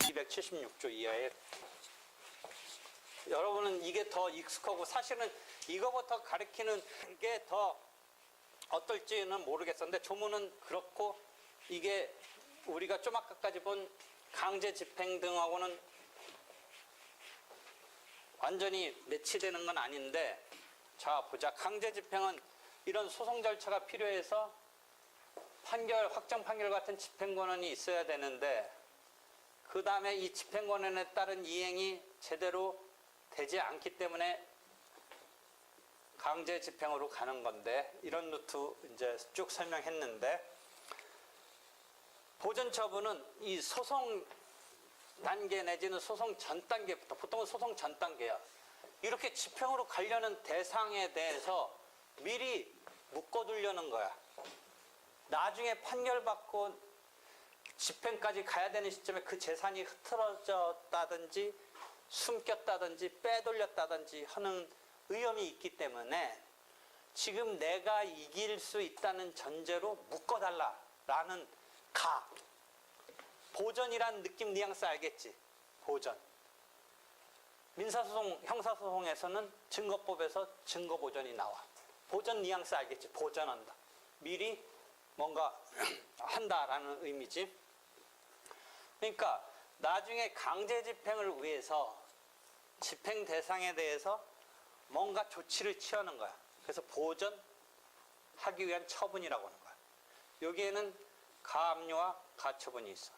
(276조) 이하의 여러분은 이게 더 익숙하고 사실은 이거부터 가리키는 게 더 어떨지는 모르겠었는데 조문은 그렇고 이게 우리가 좀 아까까지 본 강제 집행 등하고는 완전히 매치되는 건 아닌데 자 보자. 강제 집행은 이런 소송 절차가 필요해서 판결 확정 판결 같은 집행 권한이 있어야 되는데 그 다음에 이 집행 권한에 따른 이행이 제대로 되지 않기 때문에 강제 집행으로 가는 건데 이런 루트 이제 쭉 설명했는데 보전 처분은 이 소송 단계 내지는 소송 전 단계부터 보통은 소송 전 단계야. 이렇게 집행으로 가려는 대상에 대해서 미리 묶어두려는 거야. 나중에 판결받고 집행까지 가야 되는 시점에 그 재산이 흐트러졌다든지 숨겼다든지 빼돌렸다든지 하는 위험이 있기 때문에 지금 내가 이길 수 있다는 전제로 묶어달라라는 가. 보전이란 느낌 뉘앙스 알겠지? 보전. 민사소송, 형사소송에서는 증거법에서 증거보전이 나와. 보전 뉘앙스 알겠지? 보전한다. 미리 뭔가 한다라는 의미지. 그러니까 나중에 강제 집행을 위해서 집행 대상에 대해서 뭔가 조치를 취하는 거야. 그래서 보전하기 위한 처분이라고 하는 거야. 여기에는 가압류와 가처분이 있어.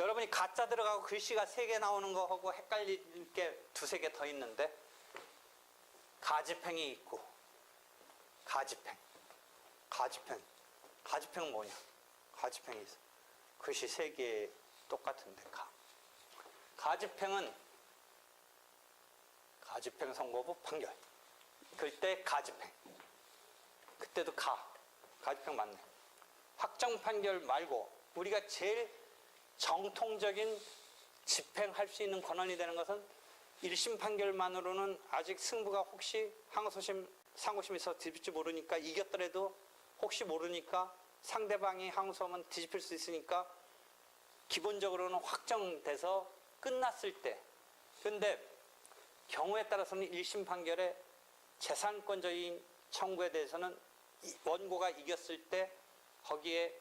여러분이 가짜 들어가고 글씨가 세 개 나오는 거하고 헷갈릴 게 두세 개 더 있는데 가집행이 있고 가집행 가집행 가집행은 뭐냐? 가집행이 있어. 글씨 세 개 똑같은데 가. 가집행은 가집행 선고부 판결. 그때 가집행 그때도 가. 가집행 맞네. 확정 판결 말고 우리가 제일 정통적인 집행할 수 있는 권한이 되는 것은 1심 판결만으로는 아직 승부가 혹시 항소심, 상고심이 있어 뒤집지 모르니까 이겼더라도 혹시 모르니까 상대방이 항소하면 뒤집힐 수 있으니까 기본적으로는 확정돼서 끝났을 때. 근데 경우에 따라서는 1심 판결에 재산권적인 청구에 대해서는 이- 원고가 이겼을 때 거기에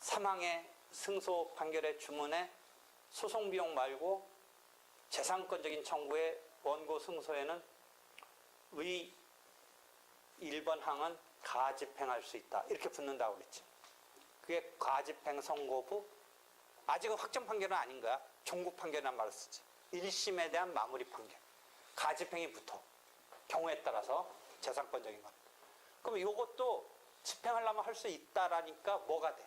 사망의 승소 판결의 주문에 소송 비용 말고 재산권적인 청구의 원고 승소에는 의 1번 항은 가집행할 수 있다. 이렇게 붙는다고 그랬지. 그게 가집행 선고부 아직은 확정 판결은 아닌 거야. 종국 판결이란 말을 쓰지. 1심에 대한 마무리 판결. 가집행이 붙어. 경우에 따라서 재산권적인 건. 그럼 이것도 집행하려면 할 수 있다라니까 뭐가 돼?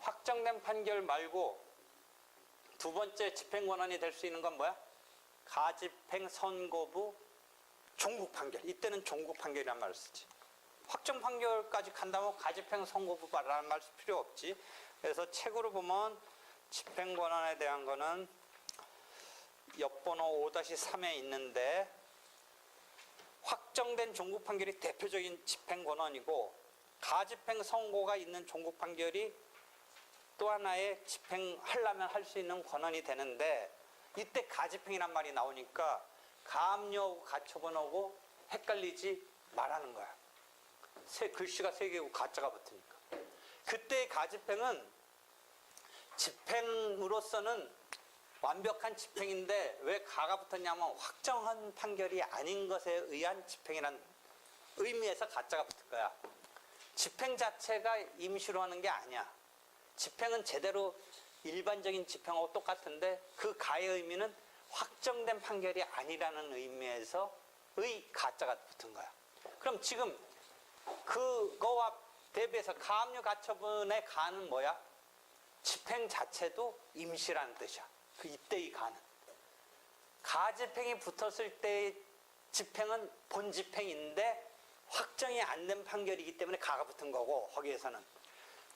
확정된 판결 말고 두 번째 집행 권한이 될 수 있는 건 뭐야? 가집행 선고부 종국 판결. 이때는 종국 판결이란 말을 쓰지. 확정 판결까지 간다면 가집행 선고부라는 말 필요 없지. 그래서 책으로 보면 집행 권한에 대한 거는 옆번호 5-3에 있는데 확정된 종국 판결이 대표적인 집행 권한이고 가집행 선고가 있는 종국 판결이 또 하나의 집행하려면 할 수 있는 권한이 되는데 이때 가집행이란 말이 나오니까 가압류하고 가처분하고 헷갈리지 말하는 거야. 세, 글씨가 세 개고 가짜가 붙으니까. 그때의 가집행은 집행으로서는 완벽한 집행인데 왜 가가 붙었냐면 확정한 판결이 아닌 것에 의한 집행이란 의미에서 가짜가 붙을 거야. 집행 자체가 임시로 하는 게 아니야. 집행은 제대로 일반적인 집행하고 똑같은데 그 가의 의미는 확정된 판결이 아니라는 의미에서 의 가짜가 붙은 거야. 그럼 지금 그거와 대비해서 가압류 가처분의 가는 뭐야? 집행 자체도 임시라는 뜻이야. 그 이때의 가는. 가집행이 붙었을 때의 집행은 본집행인데 확정이 안 된 판결이기 때문에 가가 붙은 거고 거기에서는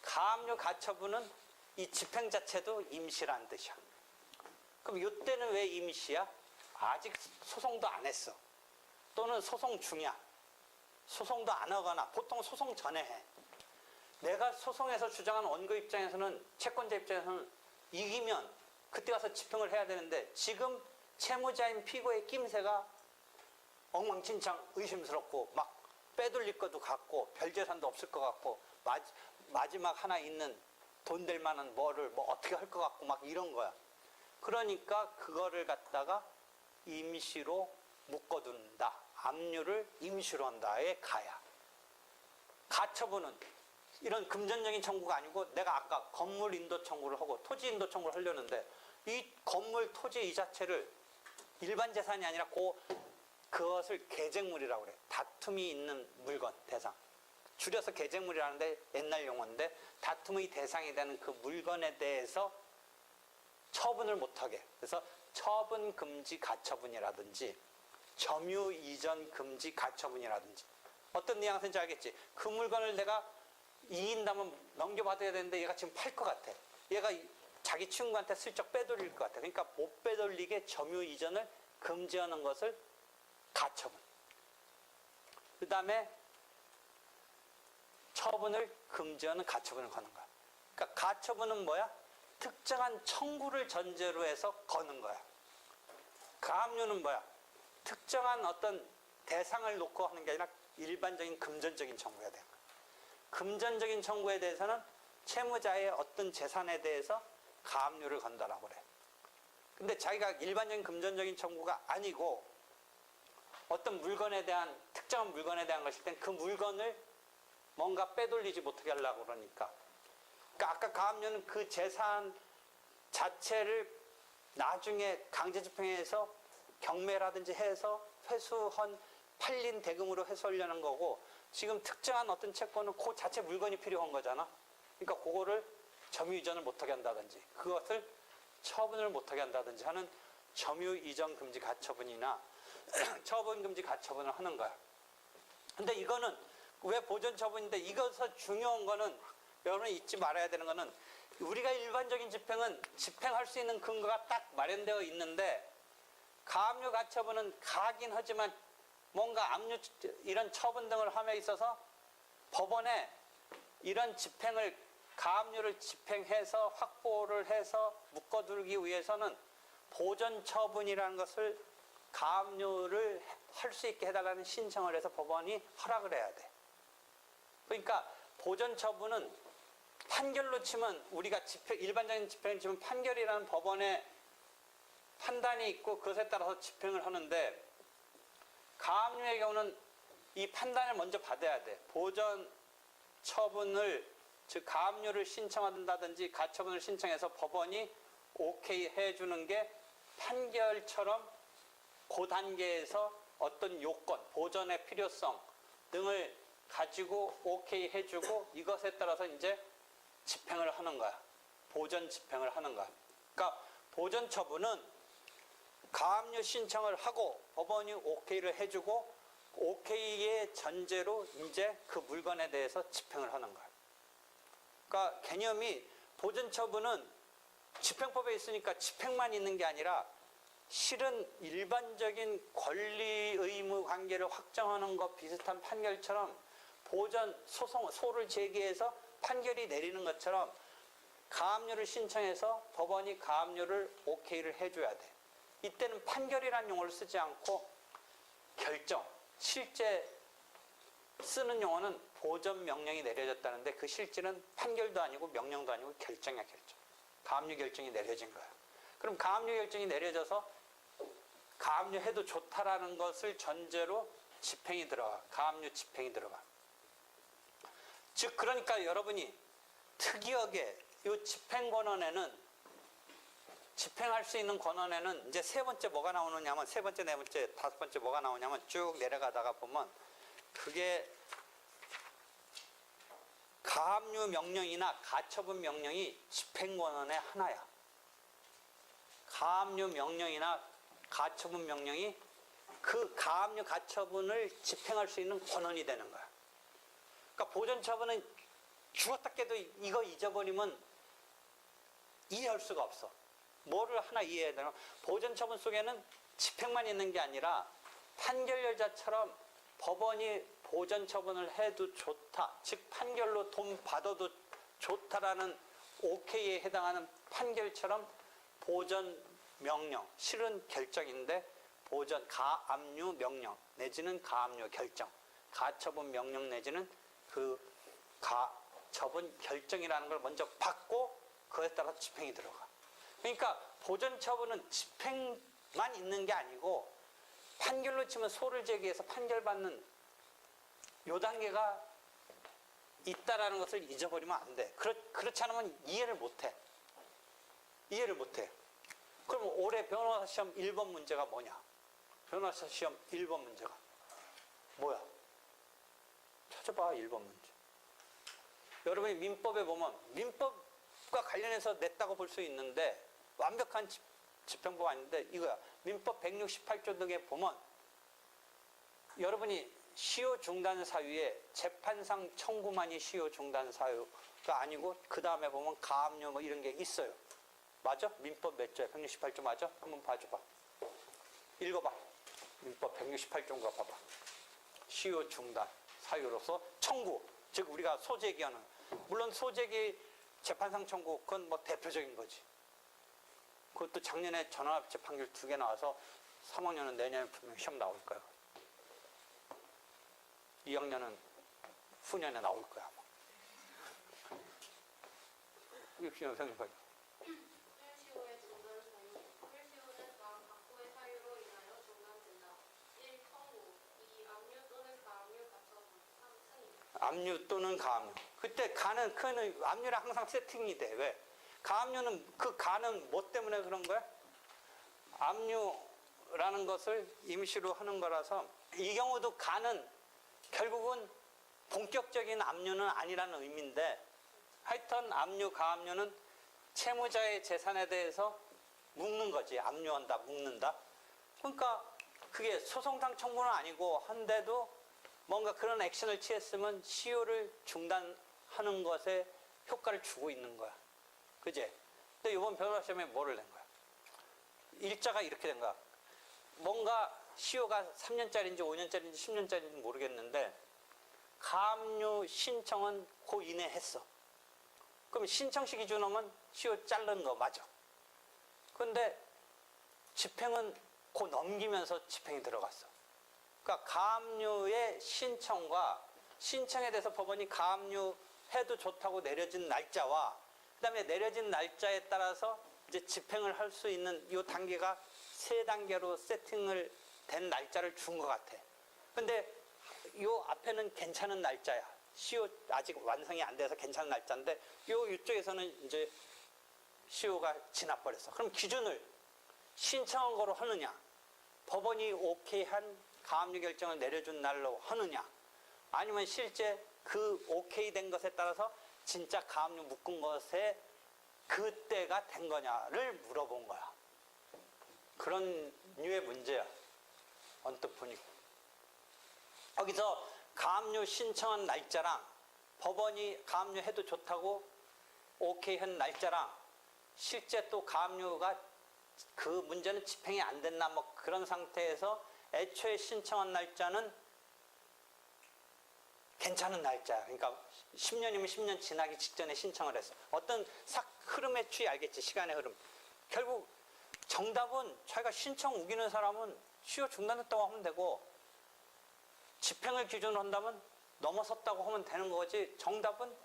가압류 가처분은 이 집행 자체도 임시라는 뜻이야. 그럼 이때는 왜 임시야? 아직 소송도 안 했어. 또는 소송 중이야. 소송도 안 하거나 보통 소송 전에 해. 내가 소송에서 주장한 원고 입장에서는 채권자 입장에서는 이기면 그때 가서 집행을 해야 되는데 지금 채무자인 피고의 낌새가 엉망진창 의심스럽고 막 빼돌릴 것도 같고 별 재산도 없을 것 같고 마, 마지막 하나 있는 돈 될 만한 뭐를 뭐 어떻게 할 것 같고 막 이런 거야. 그러니까 그거를 갖다가 임시로 묶어둔다. 압류를 임시로 한다에 가야. 가처분은 이런 금전적인 청구가 아니고 내가 아까 건물 인도 청구를 하고 토지 인도 청구를 하려는데 이 건물 토지 이 자체를 일반 재산이 아니라 고 그것을 계쟁물이라고 그래. 다툼이 있는 물건 대상. 줄여서 계쟁물이라는데 옛날 용어인데 다툼의 대상이 되는 그 물건에 대해서 처분을 못하게. 그래서 처분 금지 가처분이라든지 점유 이전 금지 가처분이라든지 어떤 뉘앙스인지 알겠지? 그 물건을 내가 이인다면 넘겨받아야 되는데 얘가 지금 팔 것 같아. 얘가 이- 자기 친구한테 슬쩍 빼돌릴 것 같아. 그러니까 못 빼돌리게 점유 이전을 금지하는 것을 가처분. 그 다음에 처분을 금지하는 가처분을 거는 거야. 그러니까 가처분은 뭐야? 특정한 청구를 전제로 해서 거는 거야. 가압류는 뭐야? 특정한 어떤 대상을 놓고 하는 게 아니라 일반적인 금전적인 청구가 되는 거야. 금전적인 청구에 대해서는 채무자의 어떤 재산에 대해서 가압류를 건다라고 그래. 근데 자기가 일반적인 금전적인 청구가 아니고 어떤 물건에 대한 특정한 물건에 대한 것일 땐 그 물건을 뭔가 빼돌리지 못하게 하려고 그러니까. 그러니까 아까 가압류는 그 재산 자체를 나중에 강제 집행해서 경매라든지 해서 회수한 팔린 대금으로 회수하려는 거고 지금 특정한 어떤 채권은 그 자체 물건이 필요한 거잖아. 그러니까 그거를 점유 이전을 못하게 한다든지 그것을 처분을 못하게 한다든지 하는 점유 이전 금지 가처분이나 처분 금지 가처분을 하는 거야. 근데 이거는 왜 보전 처분인데 이것서 중요한 거는 여러분이 잊지 말아야 되는 거는 우리가 일반적인 집행은 집행할 수 있는 근거가 딱 마련되어 있는데 가압류 가처분은 가긴 하지만 뭔가 압류 이런 처분 등을 함에 있어서 법원에 이런 집행을 가압류를 집행해서 확보를 해서 묶어두기 위해서는 보전 처분이라는 것을 가압류를 할 수 있게 해달라는 신청을 해서 법원이 허락을 해야 돼. 그러니까 보전 처분은 판결로 치면 우리가 집행, 일반적인 집행을 치면 판결이라는 법원의 판단이 있고 그것에 따라서 집행을 하는데 가압류의 경우는 이 판단을 먼저 받아야 돼. 보전 처분을 즉 가압류를 신청한다든지 가처분을 신청해서 법원이 오케이 해주는 게 판결처럼 그 단계에서 어떤 요건, 보전의 필요성 등을 가지고 오케이 해주고 이것에 따라서 이제 집행을 하는 거야. 보전 집행을 하는 거야. 그러니까 보전 처분은 가압류 신청을 하고 법원이 오케이를 해주고 오케이의 전제로 이제 그 물건에 대해서 집행을 하는 거야. 그러니까 개념이 보전 처분은 집행법에 있으니까 집행만 있는 게 아니라 실은 일반적인 권리 의무 관계를 확정하는 것 비슷한 판결처럼 보전 소송 소를 제기해서 판결이 내리는 것처럼 가압류를 신청해서 법원이 가압류를 오케이를 해줘야 돼. 이때는 판결이라는 용어를 쓰지 않고 결정, 실제 쓰는 용어는 보전 명령이 내려졌다는데 그 실질은 판결도 아니고 명령도 아니고 결정이야 결정. 가압류 결정이 내려진 거야. 그럼 가압류 결정이 내려져서 가압류해도 좋다라는 것을 전제로 집행이 들어가. 가압류 집행이 들어가. 즉 그러니까 여러분이 특이하게 이 집행 권한에는 집행할 수 있는 권한에는 이제 세 번째 뭐가 나오느냐면 세 번째, 네 번째, 다섯 번째 뭐가 나오냐면 쭉 내려가다가 보면 그게 가압류 명령이나 가처분 명령이 집행 권한의 하나야. 가압류 명령이나 가처분 명령이 그 가압류 가처분을 집행할 수 있는 권한이 되는 거야. 그러니까 보전 처분은 죽었다 깨도 이거 잊어버리면 이해할 수가 없어. 뭐를 하나 이해해야 되나? 보전 처분 속에는 집행만 있는 게 아니라 판결여자처럼 법원이 보전 처분을 해도 좋다. 즉 판결로 돈 받아도 좋다라는 오케이에 해당하는 판결처럼 보전 명령, 실은 결정인데 보전 가압류 명령 내지는 가압류 결정, 가처분 명령 내지는 그 가 처분 결정이라는 걸 먼저 받고 그에 따라 집행이 들어가. 그러니까 보전 처분은 집행만 있는 게 아니고 판결로 치면 소를 제기해서 판결받는 요 단계가 있다라는 것을 잊어버리면 안 돼. 그렇, 그렇지 않으면 이해를 못 해. 이해를 못 해. 그럼 올해 변호사 시험 1번 문제가 뭐냐? 변호사 시험 1번 문제가 뭐야? 찾아봐, 1번 문제. 여러분이 민법에 보면 민법과 관련해서 냈다고 볼 수 있는데 완벽한 집, 집행법 아닌데 이거야. 민법 168조 등에 보면 여러분이 시효 중단 사유에 재판상 청구만이 시효 중단 사유가 아니고 그 다음에 보면 가압류 뭐 이런 게 있어요. 맞아? 민법 몇 조야? 168조 맞아? 한번 봐줘봐. 읽어봐. 민법 168조인가 봐봐. 시효 중단 사유로서 청구. 즉 우리가 소재기하는 물론 소재기 재판상 청구 그건 뭐 대표적인 거지. 그것도 작년에 전원합체 판결 두 개 나와서 3학년은 내년에 분명 시험 나올 거야. 2학년은 후년에 나올 거야. 아마. 그냥 생각해. 필시효의 중단 사유. 필시효는 다음 각도의 사유로 인하여 중단된다. 1. 청구 2. 압류 또는 가압류 가처분 3. 승인 압류 또는 가압류. 그때 가는 큰 압류랑 항상 세팅이 돼. 왜? 가압류는 그 가는 뭐 때문에 그런 거야? 압류라는 것을 임시로 하는 거라서 이 경우도 가는 결국은 본격적인 압류는 아니라는 의미인데 하여튼 압류, 가압류는 채무자의 재산에 대해서 묵는 거지. 압류한다, 묵는다. 그러니까 그게 소송상 청구는 아니고 한데도 뭔가 그런 액션을 취했으면 시효를 중단하는 것에 효과를 주고 있는 거야. 그제? 근데 이번 변호사 시험에 뭐를 낸 거야? 일자가 이렇게 된 거야. 뭔가 시효가 3년짜리인지 5년짜리인지 10년짜리인지 모르겠는데 가압류 신청은 그 이내 했어. 그럼 신청시 기준하면 시효 자른 거 맞아. 근데 집행은 그 넘기면서 집행이 들어갔어. 그러니까 가압류의 신청과 신청에 대해서 법원이 가압류 해도 좋다고 내려진 날짜와 그다음에 내려진 날짜에 따라서 이제 집행을 할 수 있는 이 단계가 세 단계로 세팅을 된 날짜를 준 것 같아. 근데 이 앞에는 괜찮은 날짜야. 시효 아직 완성이 안 돼서 괜찮은 날짜인데 요 이쪽에서는 이제 시효가 지나버렸어. 그럼 기준을 신청한 거로 하느냐? 법원이 오케이 한 가압류 결정을 내려준 날로 하느냐? 아니면 실제 그 오케이 된 것에 따라서 진짜 가압류 묶은 것에 그때가 된 거냐를 물어본 거야. 그런 류의 문제야. 언뜻 보니까. 거기서 가압류 신청한 날짜랑 법원이 가압류 해도 좋다고 오케이 한 날짜랑 실제 또 가압류가 그 문제는 집행이 안 됐나 뭐 그런 상태에서 애초에 신청한 날짜는 괜찮은 날짜야. 그러니까 10년이면 10년 지나기 직전에 신청을 했어. 어떤 싹 흐름에 취해 알겠지. 시간의 흐름. 결국 정답은 자기가 신청 우기는 사람은 시효 중단했다고 하면 되고 집행을 기준으로 한다면 넘어섰다고 하면 되는 거지. 정답은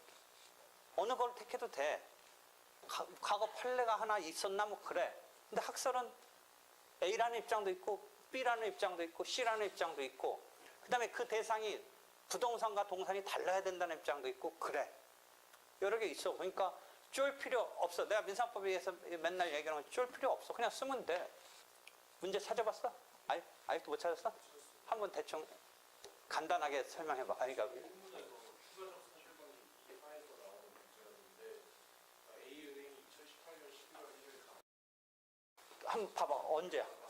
어느 걸 택해도 돼. 가- 과거 판례가 하나 있었나 뭐 그래. 근데 학설은 A라는 입장도 있고 B라는 입장도 있고 C라는 입장도 있고 그 다음에 그 대상이 부동산과 동산이 달라야 된다는 입장도 있고 그래. 여러 개 있어. 그러니까 쫄 필요 없어. 내가 민사법에서 맨날 얘기하는 건쫄 필요 없어. 그냥 쓰면 돼. 문제 찾아봤어? 아니, 아직도 못 찾았어? 한번 대충 간단하게 설명해봐. 아니, 그러니까 공문에서 추가적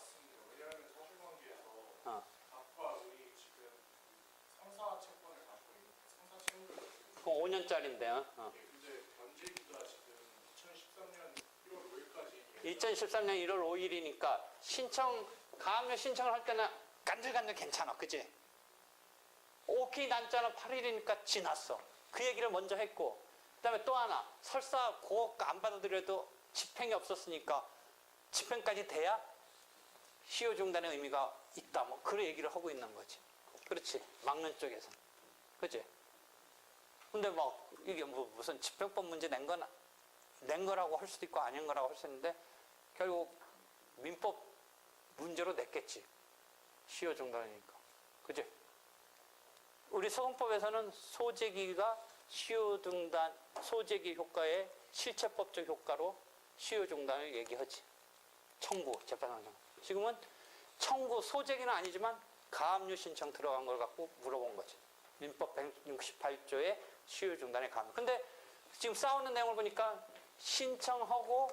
5년짜리인데요. 어. 게 근데 변제기가 지금 2013년 1월 5일까지 2013년 1월 5일이니까 신청 가압류 신청을 할 때는 간질간질 괜찮아. 그지? 오케이 난자는 8일이니까 지났어. 그 얘기를 먼저 했고, 그 다음에 또 하나, 설사 고가 안 받아들여도 집행이 없었으니까 집행까지 돼야 시효 중단의 의미가 있다. 뭐, 그런 얘기를 하고 있는 거지. 그렇지. 막는 쪽에서. 그지? 근데 막, 이게 뭐 무슨 집행법 문제 낸 건, 낸 거라고 할 수도 있고 아닌 거라고 할 수 있는데, 결국 민법 문제로 냈겠지. 시효 중단이니까. 그지? 우리 소송법에서는 소재기가 시효 중단, 소재기 효과의 실체법적 효과로 시효 중단을 얘기하지. 청구, 재판장장. 지금은 청구, 소재기는 아니지만 가압류 신청 들어간 걸 갖고 물어본 거지. 민법 168조의 시효 중단의 가압류. 근데 지금 싸우는 내용을 보니까 신청하고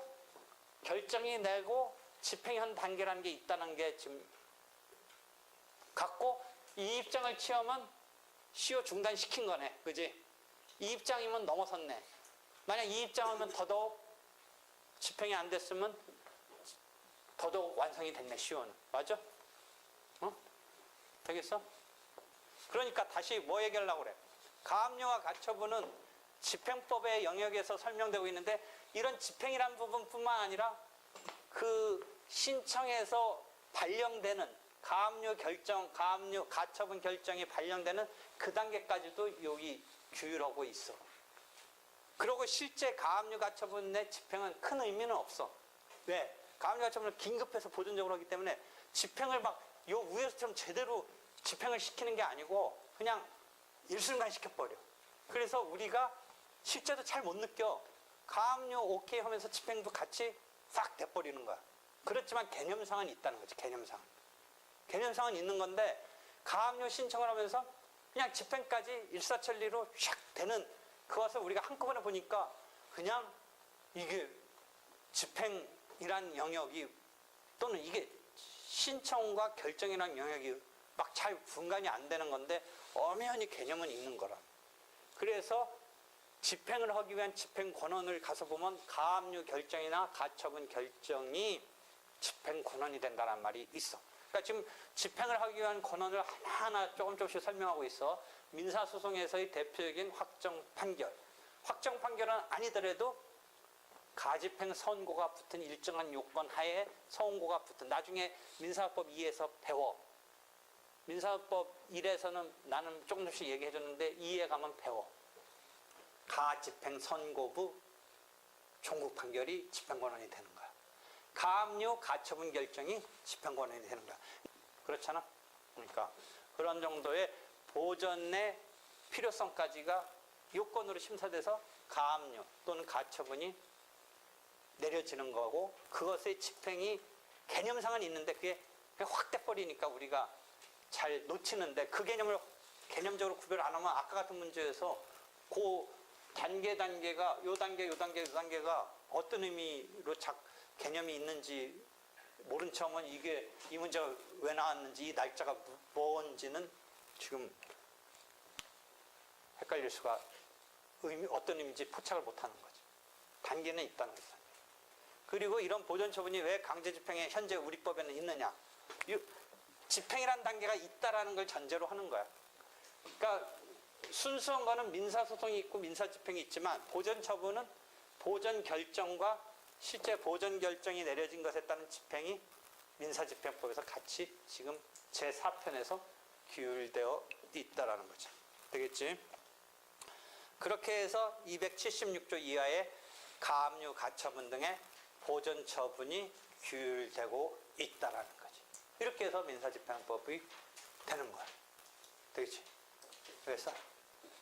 결정이 내고 집행한 단계라는 게 있다는 게 지금 갖고 이 입장을 취하면 시효 중단시킨 거네. 그지? 이 입장이면 넘어섰네. 만약 이 입장하면 더더욱 집행이 안 됐으면 더더욱 완성이 됐네, 시효는. 맞아? 어? 되겠어? 그러니까 다시 뭐 얘기하려고 그래? 가압류와 가처분은 집행법의 영역에서 설명되고 있는데 이런 집행이라는 부분뿐만 아니라 그 신청에서 발령되는 가압류 결정, 가압류 가처분 결정이 발령되는 그 단계까지도 여기 규율하고 있어. 그리고 실제 가압류 가처분의 집행은 큰 의미는 없어. 왜? 가압류 가처분을 긴급해서 보존적으로 하기 때문에 집행을 막요 위에서처럼 제대로 집행을 시키는 게 아니고 그냥 일순간 시켜버려. 그래서 우리가 실제도 잘못 느껴. 가압류 오케이 하면서 집행도 같이 싹 돼버리는 거야. 그렇지만 개념상은 있다는 거지, 개념상. 개념상은 있는 건데, 가압류 신청을 하면서 그냥 집행까지 일사천리로 샥 되는 그것을 우리가 한꺼번에 보니까 그냥 이게 집행이란 영역이 또는 이게 신청과 결정이란 영역이 막 잘 분간이 안 되는 건데 엄연히 개념은 있는 거라. 그래서 집행을 하기 위한 집행 권한을 가서 보면 가압류 결정이나 가처분 결정이 집행 권한이 된다는 말이 있어. 그러니까 지금 집행을 하기 위한 권한을 하나하나 조금 조금씩 설명하고 있어. 민사소송에서의 대표적인 확정 판결. 확정 판결은 아니더라도 가집행 선고가 붙은 일정한 요건 하에 선고가 붙은 나중에 민사법 2에서 배워. 민사법 1에서는 나는 조금 조금씩 얘기해 줬는데 2에 가면 배워. 가 집행 선고부 종국 판결이 집행권한이 되는 거야. 가압류 가처분 결정이 집행권한이 되는 거야. 그렇잖아. 그러니까 그런 정도의 보전의 필요성까지가 요건으로 심사돼서 가압류 또는 가처분이 내려지는 거고 그것의 집행이 개념상은 있는데 그게 그냥 확 돼버리니까 우리가 잘 놓치는데 그 개념을 개념적으로 구별 안 하면 아까 같은 문제에서 그 단계 단계가 요 단계 요 단계 요 단계가 어떤 의미로 작 개념이 있는지 모른 척하면 이게 이 문제가 왜 나왔는지 이 날짜가 무- 뭔지는 지금 헷갈릴 수가 의미 어떤 의미인지 포착을 못하는 거지 단계는 있다는 거죠. 그리고 이런 보존 처분이 왜 강제 집행에 현재 우리 법에는 있느냐? 이 집행이라는 단계가 있다라는 걸 전제로 하는 거야. 그러니까 순수한 거는 민사 소송이 있고 민사 집행이 있지만 보존 처분은 보존 결정과 실제 보존 결정이 내려진 것에 따른 집행이 민사 집행법에서 같이 지금 제 4편에서 규율되어 있다라는 거죠. 되겠지? 그렇게 해서 276조 이하의 가압류 가처분 등의 보존 처분이 규율되고 있다라는 거지. 이렇게 해서 민사집행법이 되는 거야. 되겠지? 그래서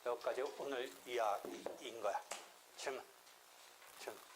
여기까지 오늘 이야기인 거야. 질문. 질문.